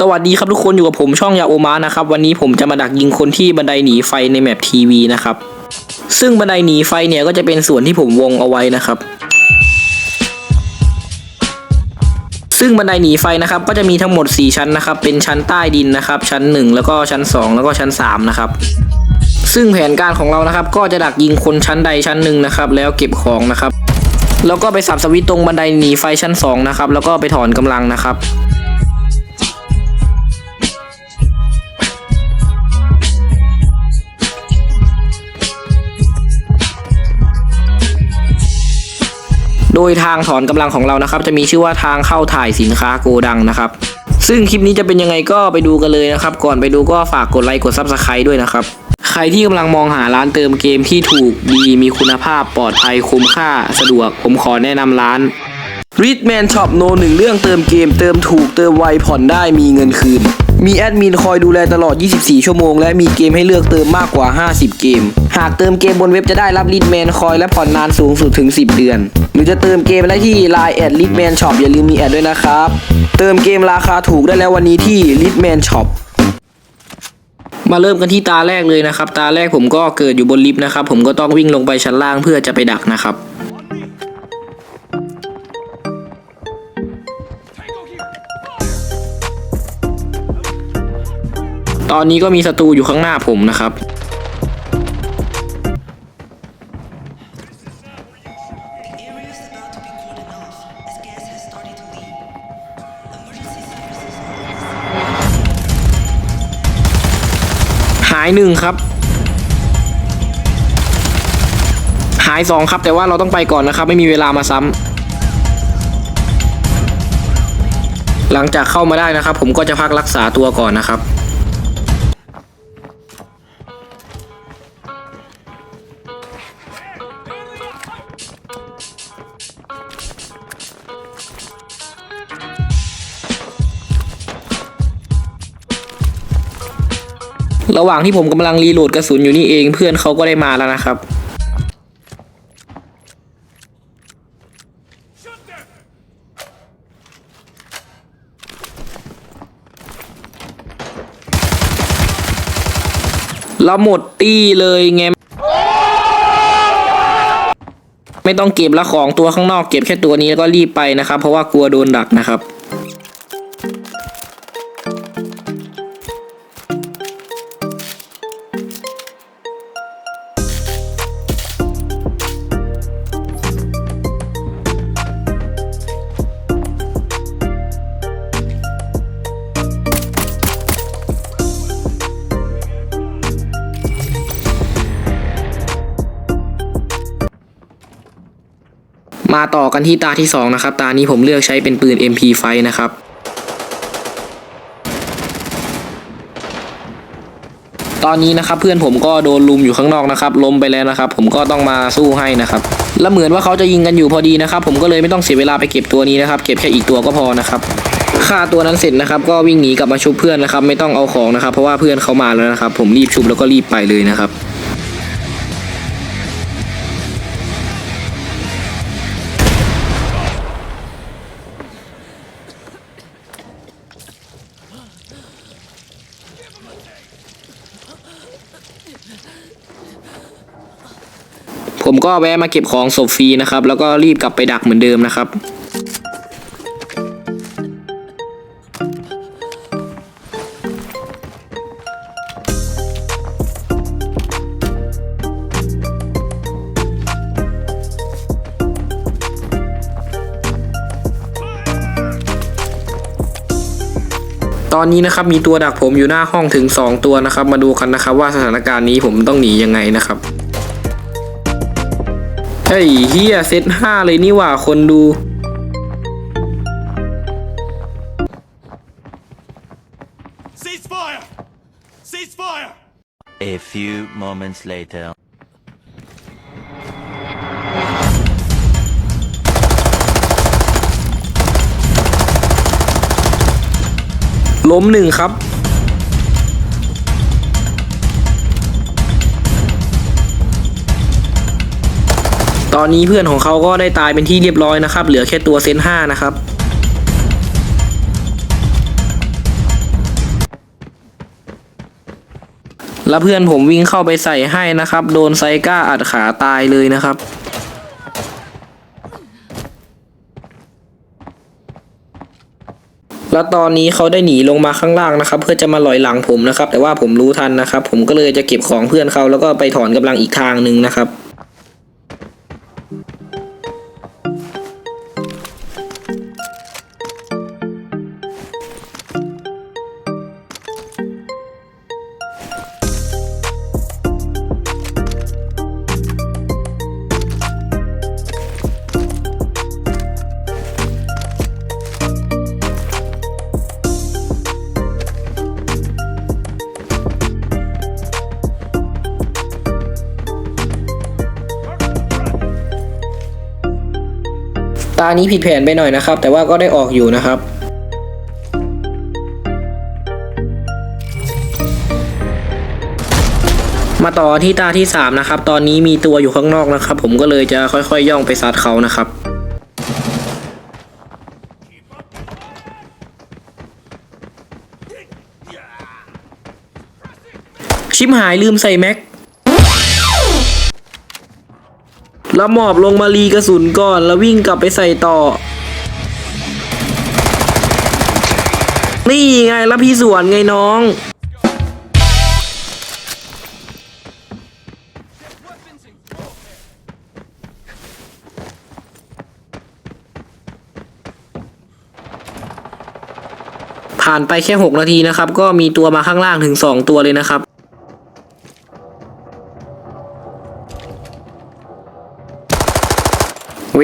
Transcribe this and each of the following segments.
สวัสดีครับทุกคนอยู่กับผมช่องยาโอมานะครับ วันนี้ผมจะมาดักยิงคนที่บันไดหนีไฟในแมปทีวีนะครับ ซึ่งบันไดหนีไฟเนี่ยก็จะเป็นส่วนที่ผมวงเอาไว้นะครับ ซึ่งบันไดหนีไฟนะครับ ก็จะมีทั้งหมด 4 ชั้นนะครับ เป็นชั้นใต้ดินนะครับ ชั้น 1 แล้วก็ชั้น 2 แล้วก็ชั้น 3 นะครับ ซึ่งแผนการของเรานะครับ ก็จะดักยิงคนชั้นใดชั้นหนึ่งนะครับ แล้วเก็บของนะครับ แล้วก็ไปสับสวิตตรงบันไดหนีไฟชั้น2นะครับแล้วก็ไปถอนกำลังนะครับ โดยทางถอนกำลังของเรานะครับ จะมีชื่อว่าทางเข้าถ่ายสินค้าโกดังนะครับ ซึ่งคลิปนี้จะเป็นยังไงก็ไปดูกันเลยนะครับ ก่อนไปดูก็ฝากกดไลค์กดซับสไครต์ด้วยนะครับ ใครที่กำลังมองหาร้านเติมเกมที่ถูกดีมีคุณภาพปลอดภัยคุ้มค่าสะดวก ผมขอแนะนำร้าน r i d m a n Shop โนหนึ่งเรื่องเติมเกมเติมถูกเติมไวผ่อนได้มีเงินคืน มีแอดมินคอยดูแลตลอด 24 ชั่วโมง และมีเกมให้เลือกเติมมากกว่า 50 เกม หากเติมเกมบนเว็บจะได้รับ r i d m a n คอยและผ่อนนานสูงสุดถึง 10 เดือน หรือจะเติมเกมได้ที่ Line แอด r i d m a n Shop อย่าลืมมีแอดด้วยนะครับ เติมเกมราคาถูกได้แล้ววันนี้ที่ r i d m a n Shop มาเริ่มกันที่ตาแรกเลยนะครับ ตาแรกผมก็เกิดอยู่บนลิฟต์นะครับ ผมก็ต้องวิ่งลงไปชั้นล่างเพื่อจะไปดักนะครับ อนนี้ก็มีศัตรูอยู่ข้างหน้าผมนะครับ หายหนึ่งครับ หายสองครับแต่ว่าเราต้องไปก่อนนะครับ ไม่มีเวลามาซ้ำหลังจากเข้ามาได้นะครับ ผมก็จะพักรักษาตัวก่อนนะครับ ระหว่างที่ผมกำลังรีโหลดกระสุนอยู่นี่เองเพื่อนเขาก็ได้มาแล้วนะครับ เราหมดตี้เลยไง ไม่ต้องเก็บละของตัวข้างนอกเก็บแค่ตัวนี้แล้วก็รีบไปนะครับ เพราะว่ากลัวโดนดักนะครับ มาต่อกันที่ตาที่2นะครับ ตานี้ผมเลือกใช้เป็นปืน MP5 นะครับตอนนี้นะครับเพื่อนผมก็โดนลุมอยู่ข้างนอกนะครับล้มไปแล้วนะครับ ผมก็ต้องมาสู้ให้นะครับแล้วเหมือนว่าเขาจะยิงกันอยู่พอดีนะครับ ผมก็เลยไม่ต้องเสียเวลาไปเก็บตัวนี้นะครับ เก็บแค่อีกตัวก็พอนะครับฆ่าตัวนั้นเสร็จนะครับ ก็วิ่งหนีกลับมาชุบเพื่อนนะครับ ไม่ต้องเอาของนะครับ เพราะว่าเพื่อนเขามาแล้วนะครับ ผมรีบชุบแล้วก็รีบไปเลยนะครับ ก็แวะมาเก็บของศพฟรีนะครับ แล้วก็รีบกลับไปดักเหมือนเดิมนะครับตอนนี้นะครับมีตัวดักผมอยู่หน้าห้องถึง 2 ตัวนะครับ มาดูกันนะครับว่าสถานการณ์นี้ผมต้องหนียังไงนะครับ เฮ้ยเฮียเซตห้าเลยนี่หว่าคนดู Ceasefire! Ceasefire! A few moments later. ล้มหนึ่งครับ ตอนนี้เพื่อนของเขาก็ได้ตายเป็นที่เรียบร้อยนะครับ เหลือแค่ตัวเซนห้านะครับแล้วเพื่อนผมวิ่งเข้าไปใส่ให้นะครับ โดนไซก้าอัดขาตายเลยนะครับ แล้วตอนนี้เขาได้หนีลงมาข้างล่างนะครับ เพื่อจะมาลอยหลังผมนะครับ แต่ว่าผมรู้ทันนะครับ ผมก็เลยจะเก็บของเพื่อนเขาแล้วก็ไปถอนกำลังอีกทางหนึ่งนะครับานี้ผิดแผนไปหน่อยนะครับ แต่ว่าก็ได้ออกอยู่นะครับมาต่อที่ตาที่สามนะครับ ตอนนี้มีตัวอยู่ข้างนอกนะครับ ผมก็เลยจะค่อยๆ ย่องไปซัดเขานะครับ ชิมหายลืมใส่แม็ก แล้วหมอบลงมารีกระสุนก่อนแล้ววิ่งกลับไปใส่ต่อ นี่ไงแล้วพี่สวนไงน้อง ผ่านไปแค่ 6 นาทีนะครับ ก็มีตัวมาข้างล่างถึง 2 ตัวเลยนะครับ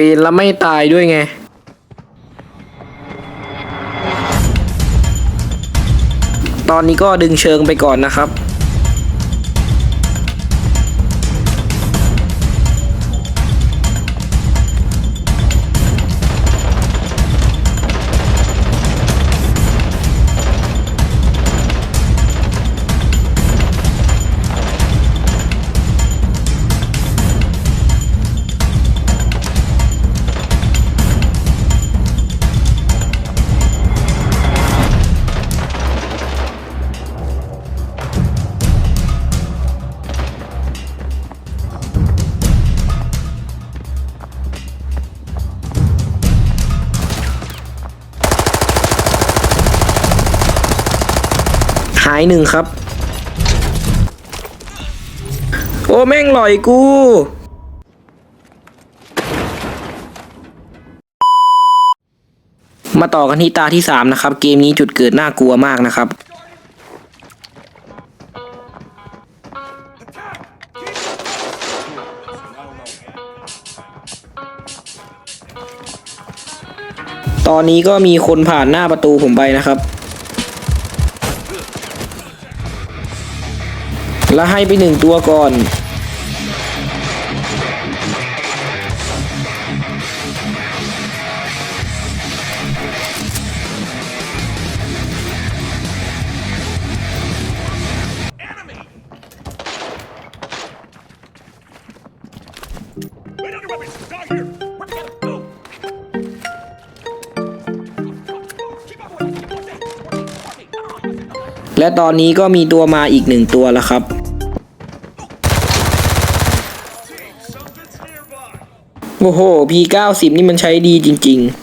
วนแล้วไม่ตายด้วยไง ตอนนี้ก็ดึงเชิงไปก่อนนะครับ หายหนึ่งครับ โอ้แม่งหลอยกู มาต่อกันที่ตาที่3นะครับ เกมนี้จุดเกิดน่ากลัวมากนะครับ ตอนนี้ก็มีคนผ่านหน้าประตูผมไปนะครับ แล้วให้ไปหนึ่งตัวก่อน และตอนนี้ก็มีตัวมาอีกหนึ่งตัวแล้วครับ โอ้โห P90 นี่มันใช้ดีจริง ๆ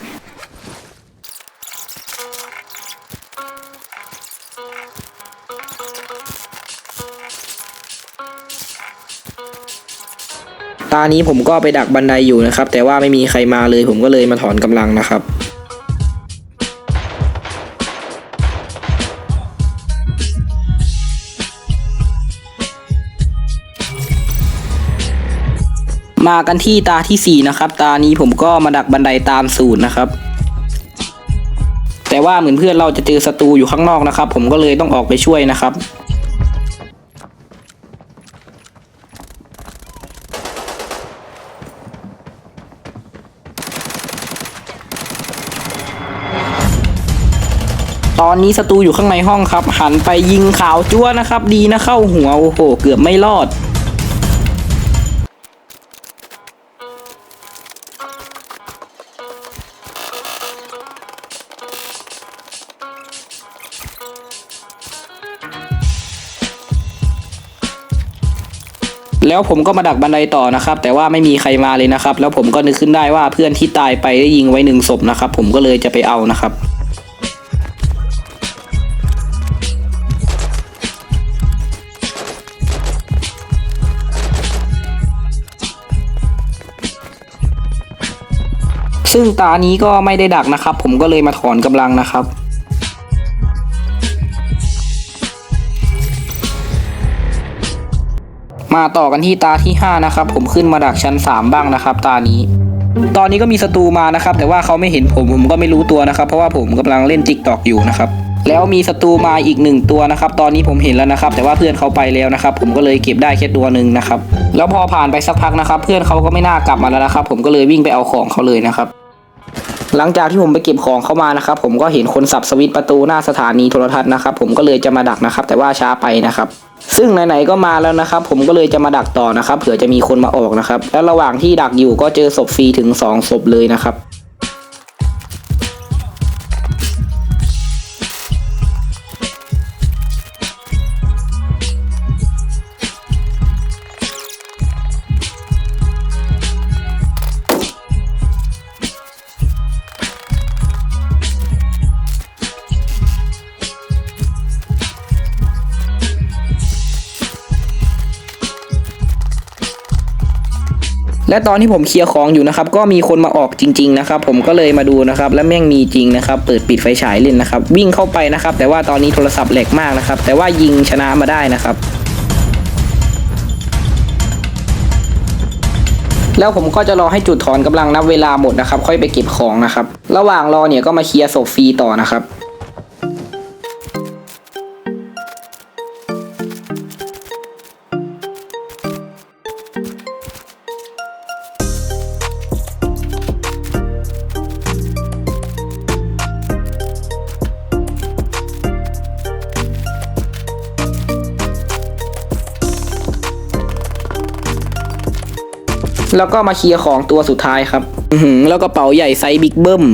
ตานี้ผมก็ไปดักบันไดอยู่นะครับ แต่ว่าไม่มีใครมาเลยผมก็เลยมาถอนกำลังนะครับ มากันที่ตาที่ 4 นะครับ ตานี้ผมก็มาดักบันไดตามสูตรนะครับ แต่ว่าเหมือนเพื่อนเราจะเจอศัตรูอยู่ข้างนอกนะครับ ผมก็เลยต้องออกไปช่วยนะครับ ตอนนี้ศัตรูอยู่ข้างในห้องครับ หันไปยิงขาวจ้วนะครับ ดีนะเข้าหัวโอ้โห เกือบไม่รอด แล้วผมก็มาดักบันไดต่อนะครับ แต่ว่าไม่มีใครมาเลยนะครับ แล้วผมก็นึกขึ้นได้ว่าเพื่อนที่ตายไปได้ยิงไว้หนึ่งศพนะครับ ผมก็เลยจะไปเอานะครับซึ่งตานี้ก็ไม่ได้ดักนะครับ ผมก็เลยมาถอนกำลังนะครับ มาต่อกันที่ตาที่ 5 นะครับ ผมขึ้นมาดักชั้น 3 บ้างนะครับ ตานี้ ตอนนี้ก็มีศัตรูมานะครับ แต่ว่าเขาไม่เห็นผมผมก็ไม่รู้ตัวนะครับ เพราะว่าผมกำลังเล่นติ๊กตอกอยู่นะครับ แล้วมีศัตรูมาอีกหนึ่งตัวนะครับ ตอนนี้ผมเห็นแล้วนะครับ แต่ว่าเพื่อนเขาไปแล้วนะครับ ผมก็เลยเก็บได้แค่ตัวหนึ่งนะครับ แล้วพอผ่านไปสักพักนะครับ เพื่อนเขาก็ไม่น่ากลับมาแล้วนะครับ ผมก็เลยวิ่งไปเอาของเขาเลยนะครับหลังจากที่ผมไปเก็บของเข้ามานะครับ ผมก็เห็นคนสับสวิตช์ประตูหน้าสถานีโทรทัศน์นะครับ ผมก็เลยจะมาดักนะครับ แต่ว่าช้าไปนะครับ ซึ่งไหนๆก็มาแล้วนะครับผมก็เลยจะมาดักต่อนะครับเผื่อจะมีคนมาออกนะครับแล้วระหว่างที่ดักอยู่ก็เจอศพฟรีถึงสองศพเลยนะครับ และตอนที่ผมเคลียร์ของอยู่นะครับ ก็มีคนมาออกจริง ๆ นะครับ ผมก็เลยมาดูนะครับ และแม่งมีจริงนะครับ เปิดปิดไฟฉายเล่นนะครับ วิ่งเข้าไปนะครับ แต่ว่าตอนนี้โทรศัพท์แหลกมากนะครับ แต่ว่ายิงชนะมาได้นะครับแล้วผมก็จะรอให้จุดถอนกำลังนับเวลาหมดนะครับ ค่อยไปเก็บของนะครับ ระหว่างรอเนี่ยก็มาเคลียร์ศพฟรีต่อนะครับ แล้วก็มาเคลียร์ของตัวสุดท้ายครับแล้วกระเป๋าใหญ่ไซส์บิ๊กเบิ้ม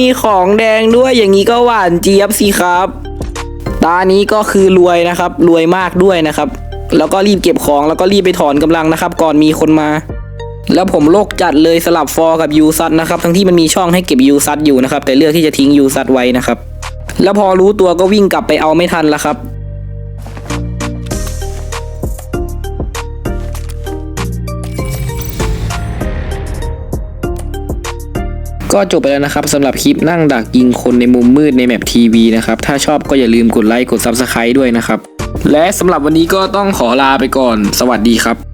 มีของแดงด้วยอย่างนี้ก็หวานเจี๊ยบสิครับ ตานี้ก็คือรวยนะครับ รวยมากด้วยนะครับ แล้วก็รีบเก็บของแล้วก็รีบไปถอนกำลังนะครับ ก่อนมีคนมา แล้วผมโลกจัดเลยสลับฟอร์กับยูซัตนะครับ ทั้งที่มันมีช่องให้เก็บยูซัตอยู่นะครับ แต่เลือกที่จะทิ้งยูซัตไว้นะครับ แล้วพอรู้ตัวก็วิ่งกลับไปเอาไม่ทันแล้วครับ ก็จบไปแล้วนะครับสำหรับคลิปนั่งดักยิงคนในมุมมืดในแมปทีวีนะครับ ถ้าชอบก็อย่าลืมกดไลค์กด Subscribe ด้วยนะครับ และสำหรับวันนี้ก็ต้องขอลาไปก่อน สวัสดีครับ